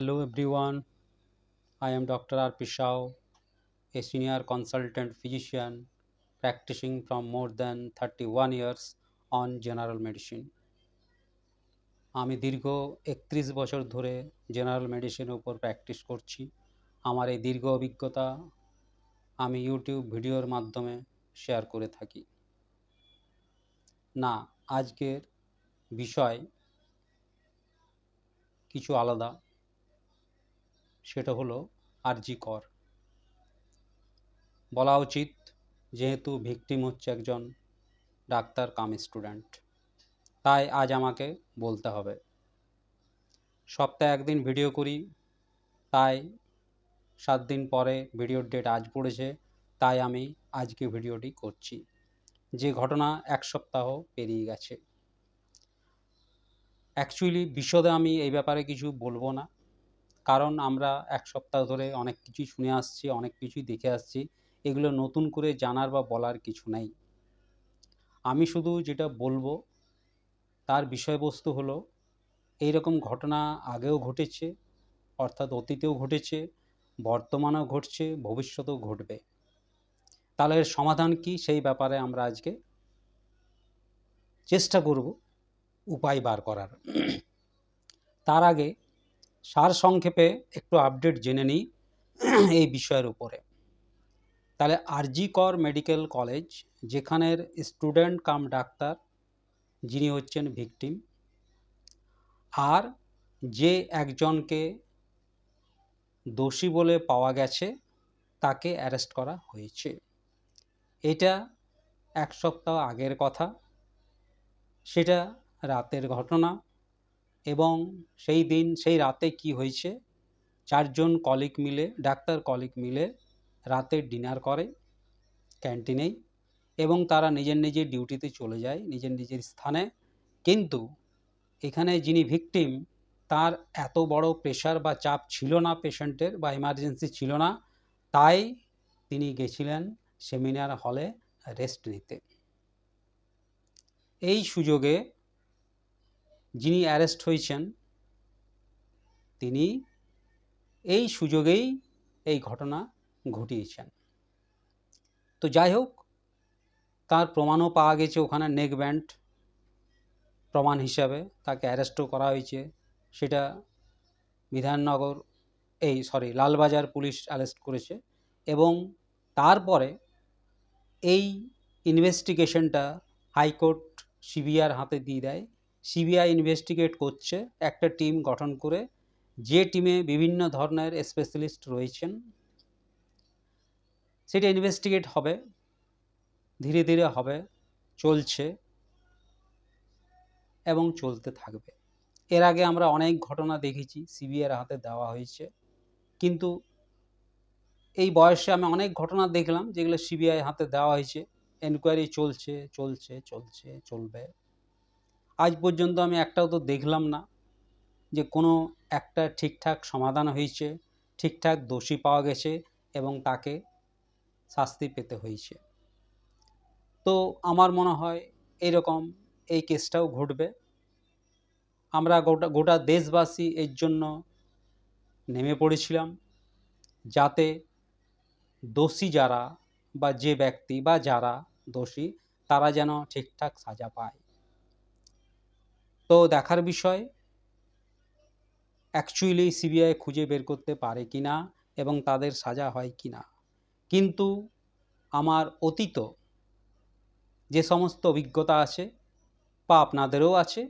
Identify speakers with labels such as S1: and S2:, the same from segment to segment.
S1: Hello everyone, I am Dr. R. Pishao, a senior consultant physician practicing from more than 31 years on general medicine. আমি দীর্ঘ একত্রিশ বছর ধরে general মেডিসিনের উপর প্র্যাকটিস করছি আমার এই দীর্ঘ অভিজ্ঞতা আমি ইউটিউব ভিডিওর মাধ্যমে শেয়ার করে থাকি না আজকের বিষয় কিছু আলাদা সেটা হলো আরজি কর। বলা উচিত যেহেতু ভিকটিম হচ্ছে একজন ডাক্তার কাম স্টুডেন্ট, তাই আজ আমাকে বলতে হবে। সপ্তাহে একদিন ভিডিও করি, তাই সাত দিন পরে ভিডিওর ডেট আজ পড়েছে, তাই আমি আজকে ভিডিওটি করছি। যে ঘটনা এক সপ্তাহ পেরিয়ে গেছে। অ্যাকচুয়ালি বিশদে আমি এই ব্যাপারে কিছু বলব না। কারণ আমরা এক সপ্তাহ ধরে অনেক কিছুই শুনে আসছি, অনেক কিছুই দেখে আসছি। এগুলো নতুন করে জানার বা বলার কিছু নেই। আমি শুধু যেটা বলব, তার বিষয়বস্তু হলো এই রকম ঘটনা আগেও ঘটেছে, অর্থাৎ অতীতেও ঘটেছে, বর্তমানেও ঘটছে, ভবিষ্যতেও ঘটবে। তাহলে এর সমাধান কি? সেই ব্যাপারে আমরা আজকে চেষ্টা করব উপায় বার করার। তার আগে সার সংক্ষেপে একটু আপডেট জেনে নিই এই বিষয়ের উপরে। তাহলে আরজি কর মেডিকেল কলেজ, যেখানের স্টুডেন্ট কাম ডাক্তার, যিনি হচ্ছেন ভিকটিম, আর যে একজনকে দোষী বলে পাওয়া গেছে, তাকে অ্যারেস্ট করা হয়েছে। এটা এক সপ্তাহ আগের কথা। সেটা রাতের ঘটনা। এবং সেই দিন, সেই রাতে কি হয়েছে? চারজন কলিগ মিলে, ডাক্তার কলিগ মিলে রাতে ডিনার করে ক্যান্টিনেই এবং তারা নিজের নিজের ডিউটিতে চলে যায়, নিজের নিজের স্থানে। কিন্তু এখানে যিনি ভিকটিম তার এত বড় প্রেশার বা চাপ ছিল না পেশেন্টের বা এমার্জেন্সি ছিল না, তাই তিনি গেছিলেন সেমিনার হলে রেস্ট নিতে। এই সুযোগে যিনি অ্যারেস্ট হয়েছেন, তিনি এই সুযোগেই এই ঘটনা ঘটিয়েছেন। তো যাই হোক, তার প্রমাণও পাওয়া গেছে ওখানে নেক ব্যান্ড প্রমাণ হিসাবে, তাকে অ্যারেস্টও করা হয়েছে। সেটা বিধাননগর, এই সরি, লালবাজার পুলিশ অ্যারেস্ট করেছে এবং তারপরে এই ইনভেস্টিগেশনটা হাইকোর্ট সিবিআর হাতে দিয়ে দেয় সিবিআই ইনভেস্টিগেট করছে, একটা টিম গঠন করে, যে টিমে বিভিন্ন ধরনের স্পেশালিস্ট রয়েছেন, সেটা ইনভেস্টিগেট হবে, ধীরে ধীরে হবে, চলছে এবং চলতে থাকবে। এর আগে আমরা অনেক ঘটনা দেখেছি সিবিআইয়ের হাতে দেওয়া হয়েছে, কিন্তু এই বয়সে আমি অনেক ঘটনা দেখলাম, যেগুলো সিবিআই হাতে দেওয়া হয়েছে এনকোয়ারি চলছে চলছে চলছে, চলবে। আজ পর্যন্ত আমি একটাও তো দেখলাম না যে কোনো একটা ঠিকঠাক সমাধান হয়েছে, ঠিকঠাক দোষী পাওয়া গেছে এবং তাকে শাস্তি পেতে হয়েছে। তো আমার মনে হয় এরকম এই কেসটাও ঘটবে। আমরা গোটা গোটা দেশবাসী এর জন্য নেমে পড়েছিলাম যাতে দোষী যারা বা যে ব্যক্তি বা যারা দোষী তারা যেন ঠিকঠাক সাজা পায়। তো দেখার বিষয় অ্যাকচুয়ালি সিবিআই খুঁজে বের করতে পারে কি না এবং তাদের সাজা হয় কি না। কিন্তু আমার অতীত যে সমস্ত অভিজ্ঞতা আছে বা আপনাদেরও আছে,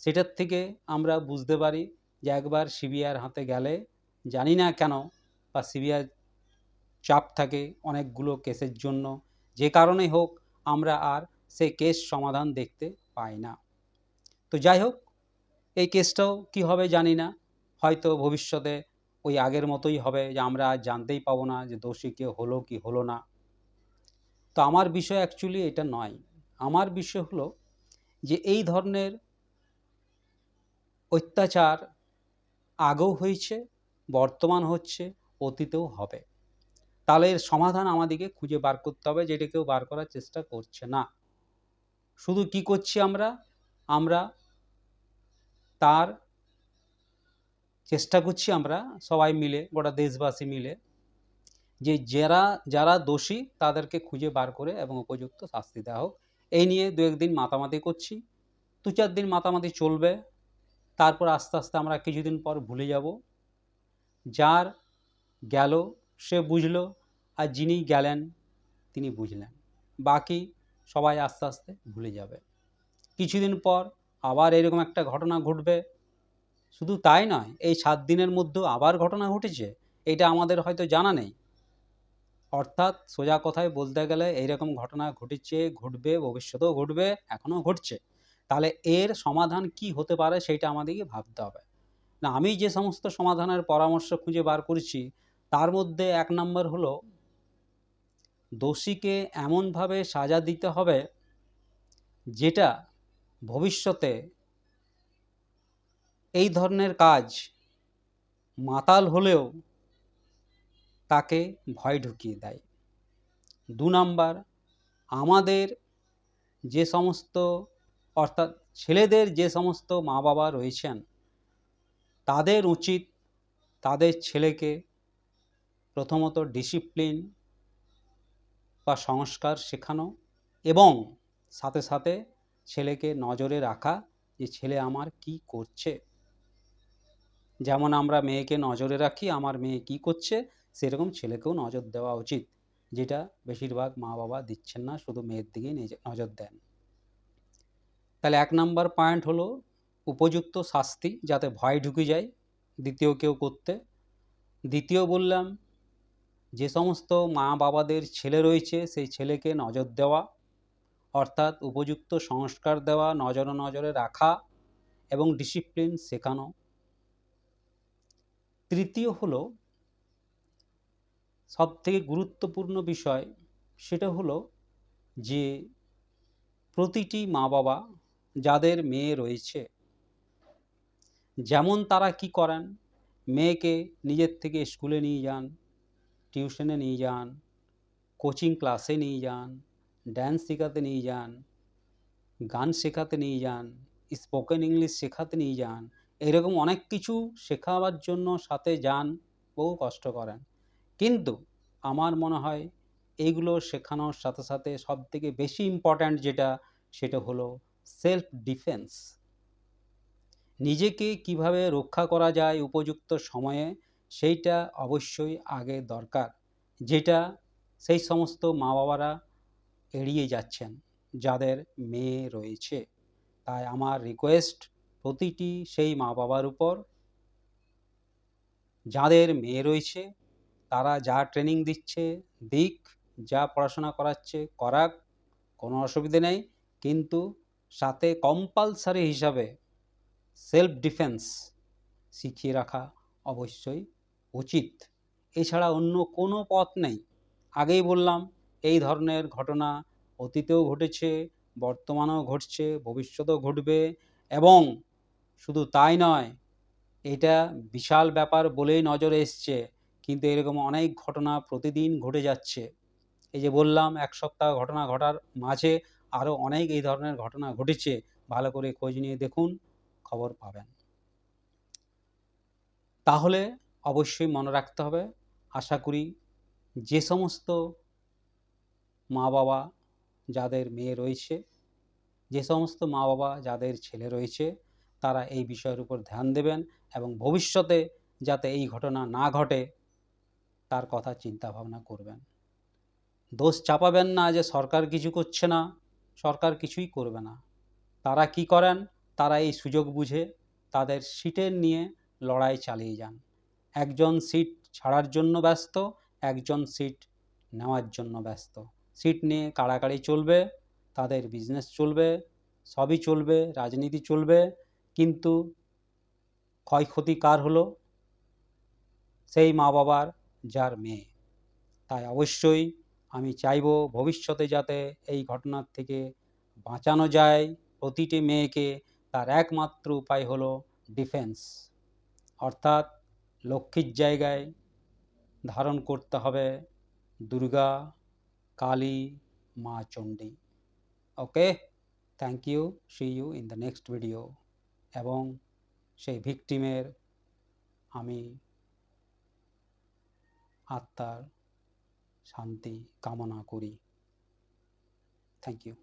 S1: সেটার থেকে আমরা বুঝতে পারি যে একবার সিবিআইয়ের হাতে গেলে জানি না কেন বা সিবিআই চাপ থাকে অনেকগুলো কেসের জন্য, যে কারণে হোক আমরা আর সে কেস সমাধান দেখতে পাই না। তো যাই হোক, এই কেসটাও কি হবে জানি না। হয়তো ভবিষ্যতে ওই আগের মতোই হবে যে আমরা জানতেই পাবো না যে দোষী কে হলো কি হলো না। তো আমার বিষয় অ্যাকচুয়ালি এটা নয়। আমার বিষয় হলো যে এই ধরনের অত্যাচার আগেও হয়েছে, বর্তমান হচ্ছে, অতীতেও হবে। তাহলে এর সমাধান আমাদেরকে খুঁজে বার করতে হবে যেটা কেউ বার করার চেষ্টা করছে না। শুধু কি করছি আমরা? আমরা তার চেষ্টা করছি আমরা সবাই মিলে, গোটা দেশবাসী মিলে, যে যারা যারা দোষী তাদেরকে খুঁজে বার করে এবং উপযুক্ত শাস্তি দেওয়া হোক। এই নিয়ে দু একদিন মাতামাতি করছি। দু চার দিন মাতামাতি চলবে। তারপর আস্তে আস্তে আমরা কিছুদিন পর ভুলে যাব। যার গেল, সে বুঝলো আর যিনি গেলেন, তিনি বুঝলেন। বাকি সবাই আস্তে আস্তে ভুলে যাবে। কিছুদিন পর আবার এরকম একটা ঘটনা ঘটবে। শুধু তাই নয়, এই সাত দিনের মধ্যেও আবার ঘটনা ঘটেছে, এটা আমাদের হয়তো জানা নেই। অর্থাৎ সোজা কথায় বলতে গেলে এইরকম ঘটনা ঘটেছে, ঘটবে, ভবিষ্যতেও ঘটবে এখনও ঘটছে। তাহলে এর সমাধান কি হতে পারে সেটা আমাদেরকে ভাবতে হবে। না, আমি যে সমস্ত সমাধানের পরামর্শ খুঁজে বার করেছি, তার মধ্যে এক নম্বর হলো, দোষীকে এমনভাবে সাজা দিতে হবে, যেটা ভবিষ্যতে এই ধরনের কাজ মাতাল হলেও তাকে ভয় ঢুকিয়ে দেয়। দু নাম্বার, আমাদের যে সমস্ত, অর্থাৎ ছেলেদের যে সমস্ত মা বাবা রয়েছেন, তাদের উচিত তাদের ছেলেকে প্রথমত ডিসিপ্লিন বা সংস্কার শেখানো এবং সাথে সাথে ছেলেকে নজরে রাখা যে ছেলে আমার কি করছে? যেমন আমরা মেয়েকে নজরে রাখি, আমার মেয়ে কি করছে? সেরকম ছেলেকেও নজর দেওয়া উচিত। যেটা বেশিরভাগ মা বাবা দিচ্ছেন না, শুধু মেয়ের দিকেই নজর দেন। তাহলে এক নাম্বার পয়েন্ট হলো উপযুক্ত শাস্তি, যাতে ভয় ঢুকে যায় দ্বিতীয় কেউ করতে। দ্বিতীয় বললাম, যে সমস্ত মা বাবাদের ছেলে রয়েছে, সেই ছেলেকে নজর দেওয়া অর্থাৎ উপযুক্ত সংস্কার দেওয়া নজরে নজরে রাখা এবং ডিসিপ্লিন শেখানো। তৃতীয় হলো, সবথেকে গুরুত্বপূর্ণ বিষয় সেটা হলো যে প্রতিটি মা বাবা যাদের মেয়ে রয়েছে, যেমন তারা কি করেন? মেয়েকে নিজের থেকে স্কুলে নিয়ে যান, টিউশনে নিয়ে যান কোচিং ক্লাসে নিয়ে যান ড্যান্স শেখাতে নিয়ে যান, গান শেখাতে নিয়ে যান, স্পোকেন ইংলিশ শেখাতে নিয়ে যান, এরকম অনেক কিছু শেখাবার জন্য সাথে যান, বহু কষ্ট করেন। কিন্তু আমার মনে হয় এইগুলো শেখানোর সাথে সাথে সব থেকে বেশি ইম্পর্ট্যান্ট যেটা, সেটা হলো সেলফ ডিফেন্স নিজেকে কীভাবে রক্ষা করা যায় উপযুক্ত সময়ে, সেইটা অবশ্যই আগে দরকার। যেটা সেই সমস্ত মা বাবারা এড়িয়ে যাচ্ছেন, যাদের মেয়ে রয়েছে। তাই আমার রিকোয়েস্ট প্রতিটি সেই মা বাবার উপর, যাদের মেয়ে রয়েছে, তারা যা ট্রেনিং দিচ্ছে, দিক, যা পড়াশোনা করাচ্ছে, করাক, কোনো অসুবিধে নেই। কিন্তু সাথে কম্পালসারি হিসাবে সেলফ ডিফেন্স শিখিয়ে রাখা অবশ্যই উচিত। এছাড়া অন্য কোনো পথ নেই। আগেই বললাম এই ধরনের ঘটনা অতীতেও ঘটেছে, বর্তমানেও ঘটছে, ভবিষ্যতেও ঘটবে এবং শুধু তাই নয়, এটা বিশাল ব্যাপার বলেই নজরে এসছে। কিন্তু এরকম অনেক ঘটনা প্রতিদিন ঘটে যাচ্ছে। এই যে বললাম, এক সপ্তাহ ঘটনা ঘটার মাঝে আরও অনেক এই ধরনের ঘটনা ঘটেছে। ভালো করে খোঁজ নিয়ে দেখুন, খবর পাবেন। তাহলে অবশ্যই মনে রাখতে হবে, আশা করি যে সমস্ত মা বাবা যাদের মেয়ে রয়েছে, যে সমস্ত মা বাবা যাদের ছেলে রয়েছে, তারা এই বিষয়ের উপর ধ্যান দেবেন এবং ভবিষ্যতে যাতে এই ঘটনা না ঘটে, তার কথা চিন্তা ভাবনা করবেন। দোষ চাপাবেন না যে সরকার কিছু করছে না, সরকার কিছুই করবে না। তারা কি করেন? তারা এই সুযোগ বুঝে তাদের সিটের নিয়ে লড়াই চালিয়ে যান। একজন সিট ছাড়ার জন্য ব্যস্ত, একজন সিট নেওয়ার জন্য ব্যস্ত। সিট নিয়ে কাড়াকাড়ি চলবে, তাদের বিজনেস চলবে, সবই চলবে, রাজনীতি চলবে, কিন্তু ক্ষয়ক্ষতি কার হলো? সেই মা বাবার, যার মেয়ে। তাই অবশ্যই আমি চাইব ভবিষ্যতে যাতে এই ঘটনার থেকে বাঁচানো যায়, প্রতিটি মেয়েকে তার একমাত্র উপায় হলো ডিফেন্স অর্থাৎ লক্ষ্মীর জায়গায় ধারণ করতে হবে দুর্গা কালী মা Chandi okay thank you see you in the next video এবং সেই ভিকটিমের আমি আত্মার শান্তি কামনা করি। Thank you